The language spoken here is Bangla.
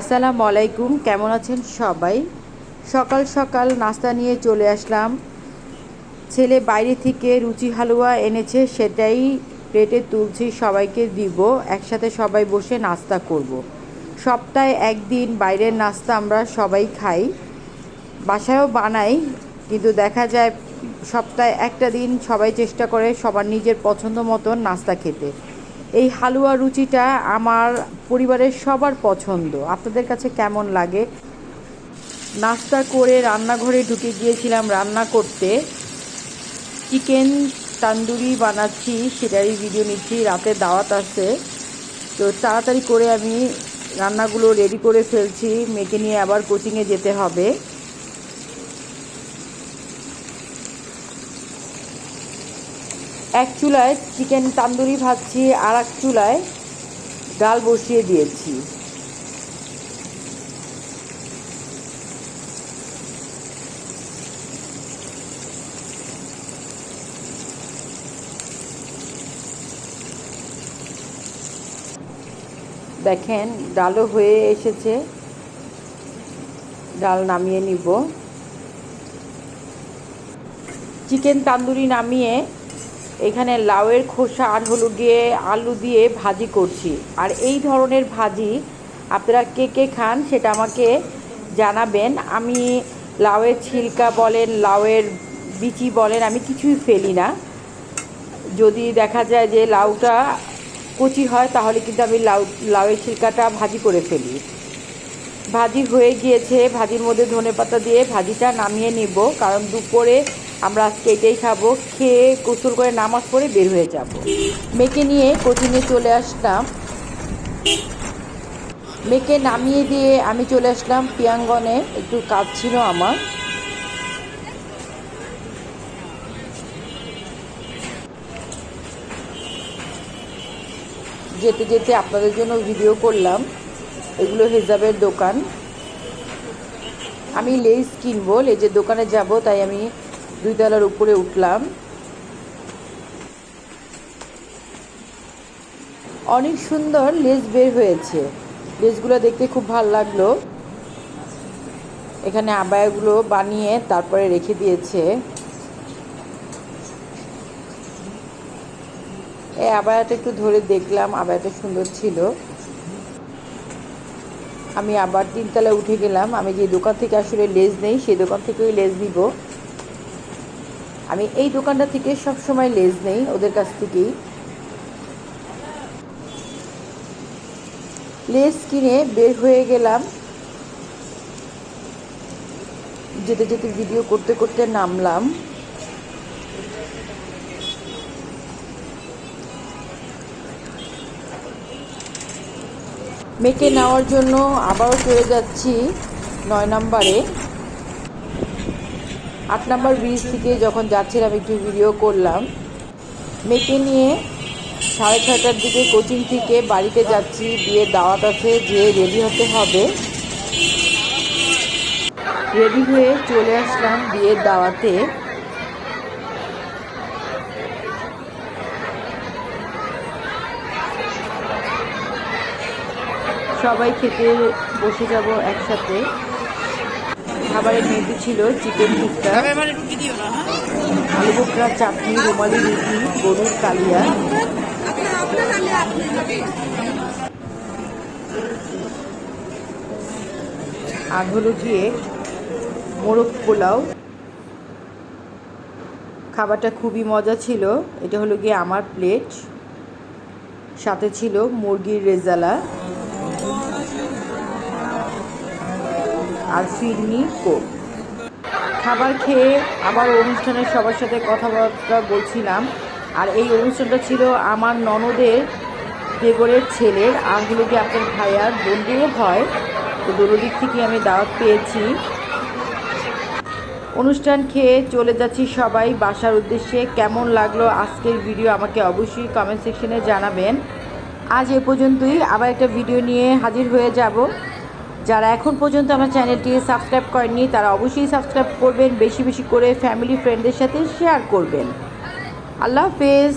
আসসালামু আলাইকুম, কেমন আছেন সবাই? সকাল সকাল নাস্তা নিয়ে চলে আসলাম। ছেলে বাইরে থেকে রুচি হালুয়া এনেছে, সেটাই প্লেটে তুলছি, সবাইকে দিব, একসাথে সবাই বসে নাস্তা করব। সপ্তাহে একদিন বাইরের নাস্তা আমরা সবাই খাই। বাসায়ও বানাই, কিন্তু দেখা যায় সপ্তাহে একটা দিন সবাই চেষ্টা করে সবার নিজের পছন্দ মতন নাস্তা খেতে। এই হালুয়া রুচিটা আমার পরিবারের সবার পছন্দ। আপনাদের কাছে কেমন লাগে? নাস্তা করে রান্নাঘরে ঢুকে গিয়েছিলাম রান্না করতে। চিকেন তান্দুরি বানাচ্ছি, সেটারই ভিডিও নিচ্ছি, রাতে দাওয়াত আছে। তো তাড়াতাড়ি করে আমি রান্নাগুলো রেডি করে ফেলছি, মেয়েকে নিয়ে আবার কোচিংয়ে যেতে হবে। এক চুলায় চিকেন তান্দুরি ভাজছি আর এক চুলায় ডাল বসিয়ে দিয়েছি। দেখেন, ডালও হয়ে এসেছে। ডাল নামিয়ে নিব। চিকেন তান্দুরি নামিয়ে এখানে লাউয়ের খোসা আর হলো দিয়ে আলু দিয়ে ভাজি করছি। আর এই ধরনের ভাজি আপনারা কে কে খান সেটা আমাকে জানাবেন। আমি লাউয়ের ছিলকা বলেন, লাউয়ের বিচি বলেন, আমি কিছুই ফেলি না। যদি দেখা যায় যে লাউটা কচি হয়, তাহলে কিন্তু আমি লাউ, লাউয়ের ছিলকাটা ভাজি করে ফেলি। ভাজি হয়ে গিয়েছে, ভাজির মধ্যে ধনে পাতা দিয়ে ভাজিটা নামিয়ে নিব, কারণ দুপুরে আমরা আজকে এটাই খাব। খেয়ে গোসল করে নামাজ পড়ে বের হয়ে যাব। মেয়েকে নিয়ে কোচিংয়ে চলে আসলাম। মেয়েকে নামিয়ে দিয়ে আমি চলে আসলাম পিয়াঙ্গনে একটু কাজ ছিল আমার। যেতে যেতে আপনাদের জন্য ভিডিও করলাম। এগুলো হেজাবের দোকান। আমি লেস কিনবো। লেজের দোকানে যাব, তাই আমি দুই তলার উপরে উঠলাম। অনেক সুন্দর লেস বের হয়েছে। লেসগুলো দেখতে খুব ভালো লাগল। এখানে আবায়াগুলো বানিয়ে তারপরে রেখে দিয়েছে। এই আবায়াটা একটু ধরে দেখলাম, আবায়াটা সুন্দর ছিল। আমি আবার তিনতলায় উঠে গেলাম। আমি যে দোকান থেকে আসলে লেজ নেই, সেই দোকান থেকেই লেজ দিব আমি এই দোকানটা থেকে সব সময় লেজ নেই, ওদের কাছ থেকেই। লেস কিনে বের হয়ে গেলাম। যেতে যেতে ভিডিও করতে করতে নামলাম। মেয়েকে নেওয়ার জন্য আবারও চলে যাচ্ছি নয় নম্বরে। আট নম্বর ব্রিজ থেকে যখন যাচ্ছিলাম, একটু ভিডিও করলাম। মেয়েকে নিয়ে সাড়ে ছয়টার দিকে কোচিং থেকে বাড়িতে যাচ্ছি। বিয়ের দাওয়াত আছে, যে রেডি হতে হবে। রেডি হয়ে চলে আসলাম বিয়ের দাওয়াতে। সবাই খেতে বসে যাব একসাথে। খাবারের মেনু ছিল চিকেন টিক্কা আলু বোকরা চাটনি রুমালি রুটি গরুর কালিয়া। আর হলো গিয়ে মোরগ পোলাও। খাবারটা খুবই মজা ছিল। এটা হলো গিয়ে আমার প্লেট সাথে ছিল মুরগির রেজালা। আর ফিরনি কোক খাবার খেয়ে আবার অনুষ্ঠানের সবার সাথে কথাবার্তা বলছিলাম। আর এই অনুষ্ঠানটা ছিল আমার ননদের দেবরের ছেলের। আর হলো কি আপনার ভাইয়ার বন্ধুও হয়। তো দুটো দিক থেকে আমি দাওয়াত পেয়েছি। অনুষ্ঠান খেয়ে চলে যাচ্ছি সবাই বাসার উদ্দেশ্যে। কেমন লাগল আজকের ভিডিও আমাকে অবশ্যই কমেন্ট সেকশনে জানাবেন। আজ এ পর্যন্তই। আবার একটা ভিডিও নিয়ে হাজির হয়ে যাব। যারা এখন পর্যন্ত আমার চ্যানেলটি সাবস্ক্রাইব করেননি, তারা অবশ্যই সাবস্ক্রাইব করবেন, বেশি বেশি করে ফ্যামিলি ফ্রেন্ডদের সাথে শেয়ার করবেন। আল্লাহ হাফেজ।